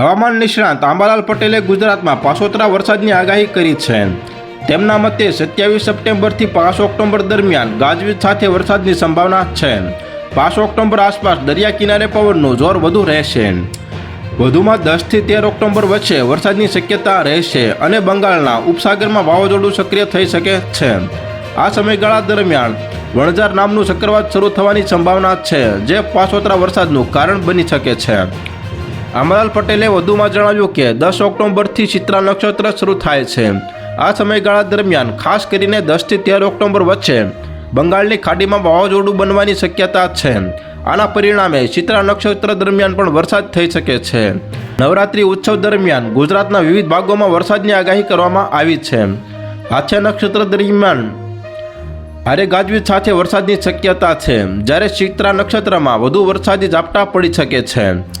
હવામાન નિષ્ણાંત આંબાલાલ પટેલે ગુજરાતમાં પાછોતરા વરસાદની આગાહી કરી છે. તેમના મતે સત્યાવીસ સપ્ટેમ્બરથી પાંચ ઓક્ટોબર દરમિયાન ગાજવીજ સાથે વરસાદની સંભાવના છે. પાંચ ઓક્ટોબર આસપાસ દરિયા કિનારે પવનનું જોર વધુ રહેશે. વધુમાં દસથી તેર ઓક્ટોબર વચ્ચે વરસાદની શક્યતા રહેશે અને બંગાળના ઉપસાગરમાં વાવાઝોડું સક્રિય થઈ શકે છે. આ સમયગાળા દરમિયાન વણઝાર નામનું ચક્રવાત શરૂ થવાની સંભાવના છે, જે પાછોતરા વરસાદનું કારણ બની શકે છે. આંબાલાલ પટેલે વધુમાં જણાવ્યું કે, દસ ઓક્ટોબરથી ચિત્રા નક્ષત્ર શરૂ થાય છે. આ સમયગાળા દરમિયાન ખાસ કરીને દસથી તેર ઓક્ટોબર વચ્ચે બંગાળની ખાડીમાં વાવાઝોડું બનવાની શક્યતા છે. આના પરિણામે ચિત્રા નક્ષત્ર દરમિયાન પણ વરસાદ થઈ શકે છે. નવરાત્રિ ઉત્સવ દરમિયાન ગુજરાતના વિવિધ ભાગોમાં વરસાદની આગાહી કરવામાં આવી છે. હાથ્યા નક્ષત્ર દરમિયાન ભારે ગાજવીજ સાથે વરસાદની શક્યતા છે. જ્યારે ચિત્રા નક્ષત્રમાં વધુ વરસાદી ઝાપટા પડી શકે છે.